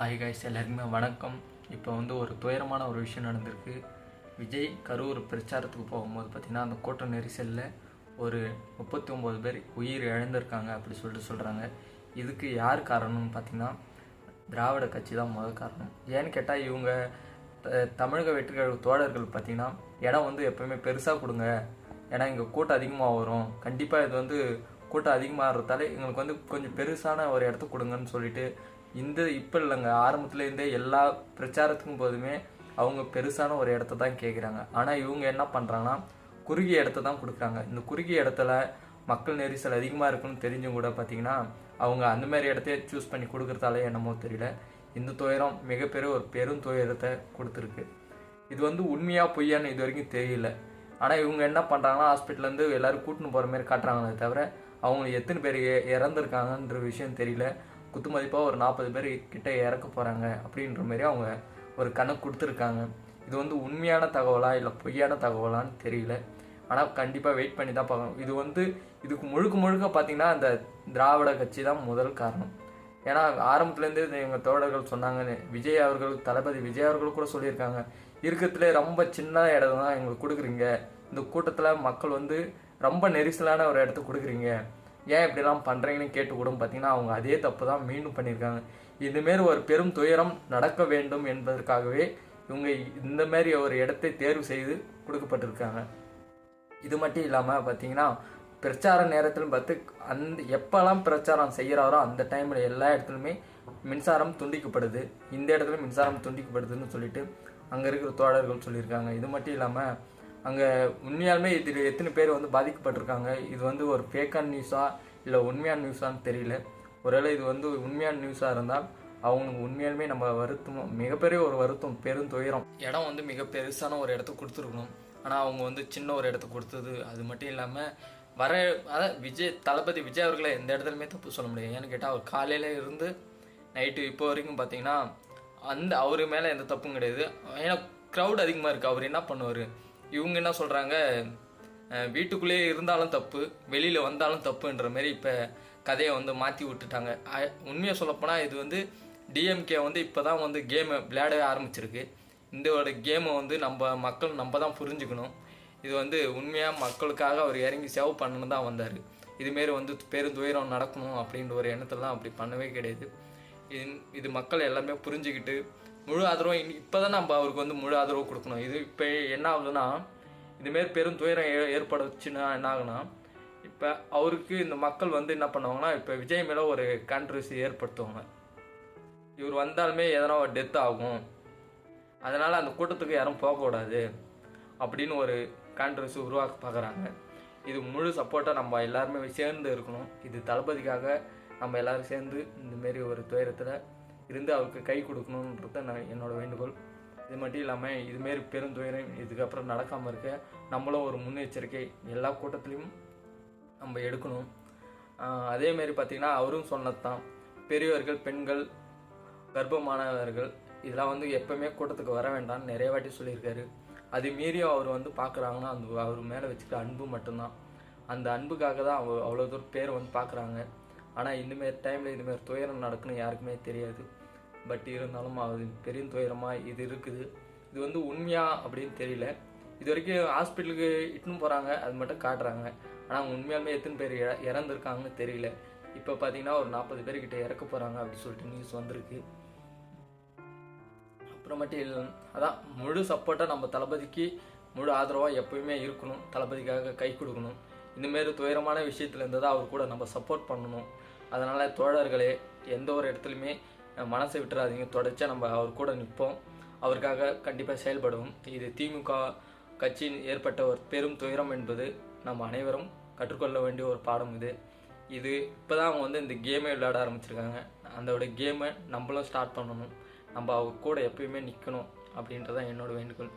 Hi guys எல்லாருக்குமே வணக்கம். இப்போ வந்து ஒரு துயரமான ஒரு விஷயம் நடந்திருக்கு. விஜய் கரூர் பிரச்சாரத்துக்கு போகும்போது பார்த்திங்கன்னா அந்த கூட்ட நெரிசலில் ஒரு முப்பத்தி ஒம்பது பேர் உயிர் இழந்திருக்காங்க அப்படி சொல்லிட்டு சொல்கிறாங்க இதுக்கு யார் காரணம்னு பார்த்திங்கன்னா திராவிட கட்சி தான் முதல் காரணம். ஏன்னு கேட்டால் இவங்க தமிழக வெற்றிகள் தோழர்கள் பார்த்திங்கன்னா இடம் வந்து எப்போயுமே பெருசாக கொடுங்க. ஏன்னா இங்கே கூட்டம் அதிகமாக வரும். கண்டிப்பாக இது வந்து கூட்டம் அதிகமாக அதிகமாகிறதால எங்களுக்கு வந்து கொஞ்சம் பெருசான ஒரு இடத்த கொடுங்கன்னு சொல்லிட்டு இந்த இப்போ இல்லைங்க. ஆரம்பத்துலேருந்தே எல்லா பிரச்சாரத்துக்கும் போதுமே அவங்க பெருசான ஒரு இடத்த தான் கேட்குறாங்க ஆனால் இவங்க என்ன பண்ணுறாங்கன்னா குறுகிய இடத்த தான் கொடுக்குறாங்க. இந்த குறுகிய இடத்துல மக்கள் நெரிசல் அதிகமாக இருக்குன்னு தெரிஞ்சும் கூட பார்த்தீங்கன்னா அவங்க அந்த மாதிரி இடத்தையே சூஸ் பண்ணி கொடுக்குறதாலே என்னமோ தெரியல. இந்த துயரம் மிகப்பெரிய ஒரு பெரும் துயரத்தை கொடுத்துருக்கு. இது வந்து உண்மையாக பொய்யான்னு இது வரைக்கும் தெரியல. ஆனால் இவங்க என்ன பண்ணுறாங்கன்னா ஹாஸ்பிட்டலேருந்து எல்லாரும் கூட்டின்னு போகிற மாதிரி காட்டுறாங்களே தவிர அவங்க எத்தனை பேர் இறந்துருக்காங்கன்ற விஷயம் தெரியல. குத்துமதிப்பாக ஒரு நாற்பது பேர் கிட்ட இறக்க போகிறாங்க அப்படின்ற மாரி அவங்க ஒரு கணக்கு கொடுத்துருக்காங்க. இது வந்து உண்மையான தகவலா இல்லை பொய்யான தகவலான்னு தெரியல. ஆனால் கண்டிப்பாக வெயிட் பண்ணி தான் பார்க்கணும். இது வந்து இதுக்கு முழுக்க முழுக்க பார்த்தீங்கன்னா அந்த திராவிட கட்சி தான் முதல் காரணம். ஏன்னா ஆரம்பத்துலேருந்தே எங்கள் தோழர்கள் சொன்னாங்க விஜய் அவர்கள் தளபதி விஜய் அவர்கள் கூட சொல்லியிருக்காங்க. இருக்கிறதுலே ரொம்ப சின்ன இடம் தான் எங்களுக்கு கொடுக்குறீங்க. இந்த கூட்டத்தில் மக்கள் வந்து ரொம்ப நெரிசலான ஒரு இடத்த கொடுக்குறீங்க. ஏன் இப்படிலாம் பண்ணுறீங்கன்னு கேட்டு கூட பார்த்தீங்கன்னா அவங்க அதே தப்பு தான் மீண்டும் பண்ணியிருக்காங்க. இதுமாரி ஒரு பெரும் துயரம் நடக்க வேண்டும் என்பதற்காகவே இவங்க இந்த மாதிரி ஒரு இடத்தை தேர்வு செய்து கொடுக்கப்பட்டிருக்காங்க. இது மட்டும் இல்லாமல் பார்த்தீங்கன்னா பிரச்சார நேரத்தில் பார்த்து அந்த எப்போல்லாம் பிரச்சாரம் செய்கிறாரோ அந்த டைமில் எல்லா இடத்துலையுமே மின்சாரம் துண்டிக்கப்படுது. இந்த இடத்துல மின்சாரம் துண்டிக்கப்படுதுன்னு சொல்லிட்டு அங்கே இருக்கிற தோழர்கள் சொல்லியிருக்காங்க. இது மட்டும் இல்லாமல் அங்கே உண்மையாலுமே இதில் எத்தனை பேர் வந்து பாதிக்கப்பட்டிருக்காங்க? இது வந்து ஒரு ஃபேக்கான நியூஸா இல்லை உண்மையான நியூஸான்னு தெரியல. ஒருவேளை இது வந்து உண்மையான நியூஸாக இருந்தால் அவங்களுக்கு உண்மையாலுமே நம்ம வருத்தம் மிகப்பெரிய ஒரு வருத்தம் பெரும் துயரம். இடம் வந்து மிக பெருசான ஒரு இடத்த கொடுத்துருக்கணும். ஆனால் அவங்க வந்து சின்ன ஒரு இடத்த கொடுத்தது அது மட்டும் இல்லாமல் வர அதான் விஜய் தளபதி விஜய் அவர்களை எந்த இடத்துலையுமே தப்பு சொல்ல முடியாது. ஏன்னு கேட்டால் அவர் காலையில் இருந்து நைட்டு இப்போ வரைக்கும் பார்த்தீங்கன்னா அந்த அவர் மேலே எந்த தப்பும் கிடையாது. ஏன்னா க்ரௌட் அதிகமாக இருக்குது அவர் என்ன பண்ணுவார்? இவங்க என்ன சொல்கிறாங்க வீட்டுக்குள்ளேயே இருந்தாலும் தப்பு வெளியில் வந்தாலும் தப்புன்ற மாதிரி இப்போ கதையை வந்து மாற்றி விட்டுட்டாங்க. உண்மையை சொல்லப்போனால் இது வந்து டிஎம்கே வந்து இப்போ தான் வந்து கேமை விளையாடவே ஆரம்பிச்சிருக்கு. இந்தோட கேமை வந்து நம்ம மக்கள் நம்ம தான் புரிஞ்சுக்கணும். இது வந்து உண்மையாக மக்களுக்காக அவர் இறங்கி சேவ் பண்ணணும் தான் வந்தார். இதுமாரி வந்து பெருந்துயரம் நடக்கணும் அப்படின்ற ஒரு எண்ணத்தெல்லாம் அப்படி பண்ணவே கிடையாது. இது இது மக்கள் எல்லாமே புரிஞ்சுக்கிட்டு முழு ஆதரவு இப்போ தான் நம்ம அவருக்கு வந்து முழு ஆதரவு கொடுக்கணும். இது இப்போ என்ன ஆகுதுன்னா இதுமாரி பெரும் துயரம் ஏ ஏற்படுச்சுன்னா என்ன ஆகுனா இப்போ அவருக்கு இந்த மக்கள் வந்து என்ன பண்ணுவாங்கன்னா இப்போ விஜய் மேலே ஒரு கான்ட்ரவர்சி ஏற்படுத்துவாங்க. இவர் வந்தாலுமே எதனா ஒரு டெத் ஆகும். அதனால் அந்த கூட்டத்துக்கு யாரும் போகக்கூடாது அப்படின்னு ஒரு கான்ட்ரவர்சி உருவாக்க பார்க்குறாங்க இது முழு சப்போர்ட்டாக நம்ம எல்லாருமே சேர்ந்து இருக்கணும். இது தளபதிக்காக நம்ம எல்லோரும் சேர்ந்து இந்தமாரி ஒரு துயரத்தில் இருந்து அவருக்கு கை கொடுக்கணுன்றது நான் என்னோட வேண்டுகோள். இது மட்டும் இல்லாமல் இதுமாரி பெருந்துயரம் இதுக்கப்புறம் நடக்காமல் இருக்க நம்மளும் ஒரு முன்னெச்சரிக்கை எல்லா கூட்டத்துலேயும் நம்ம எடுக்கணும். அதேமாரி பார்த்திங்கன்னா அவரும் சொன்னது தான் பெரியவர்கள் பெண்கள் கர்ப்பமானவர்கள் இதெல்லாம் வந்து எப்பவுமே கூட்டத்துக்கு வர வேண்டாம்னு நிறைய வாட்டி சொல்லியிருக்காரு. அது மீறியும் அவர் வந்து பார்க்குறாங்கன்னா அந்த அவர் மேலே வச்சுக்க அன்பு மட்டும்தான். அந்த அன்புக்காக தான் அவ அவ்வளோ தூரம் பேர் வந்து பார்க்குறாங்க ஆனால் இந்தமாரி டைமில் இதுமாரி துயரம் நடக்குன்னு யாருக்குமே தெரியாது. பட் இருந்தாலும் அது பெரிய துயரமாக இது இருக்குது. இது வந்து உண்மையா அப்படின்னு தெரியல. இது வரைக்கும் ஹாஸ்பிட்டலுக்கு இட்டுன்னு போகிறாங்க அது மட்டும் காட்டுறாங்க. ஆனால் உண்மையாலுமே எத்தனை பேர் இற- இறந்துருக்காங்கன்னு தெரியல. இப்போ பார்த்தீங்கன்னா ஒரு நாற்பது பேர்கிட்ட இறக்க போகிறாங்க அப்படின்னு சொல்லிட்டு நியூஸ் வந்திருக்கு. அப்புறமேட்டு இல்லை அதான் முழு சப்போர்ட்டாக நம்ம தளபதிக்கு முழு ஆதரவாக எப்பயுமே இருக்கணும். தளபதிக்காக கை கொடுக்கணும். இந்தமாரி துயரமான விஷயத்தில் இருந்ததாக தான் அவர் கூட நம்ம சப்போர்ட் பண்ணணும். அதனால் தோழர்களே எந்த ஒரு இடத்துலையுமே மனசை விட்டுறாதீங்க. தொடர்ச்சியாக நம்ம அவர் கூட நிற்போம். அவருக்காக கண்டிப்பாக செயல்படுவோம். இது திமுக கட்சியின் ஏற்பட்ட ஒரு பெரும் துயரம் என்பது நம்ம அனைவரும் கற்றுக்கொள்ள வேண்டிய ஒரு பாடம் இது. இது இப்போ தான் அவங்க வந்து இந்த கேமை விளையாட ஆரம்பிச்சிருக்காங்க. அதோட கேமை நம்மளும் ஸ்டார்ட் பண்ணணும். நம்ம அவங்க கூட எப்பயுமே நிற்கணும் அப்படின்றதான் என்னோட வேண்டுகோள்.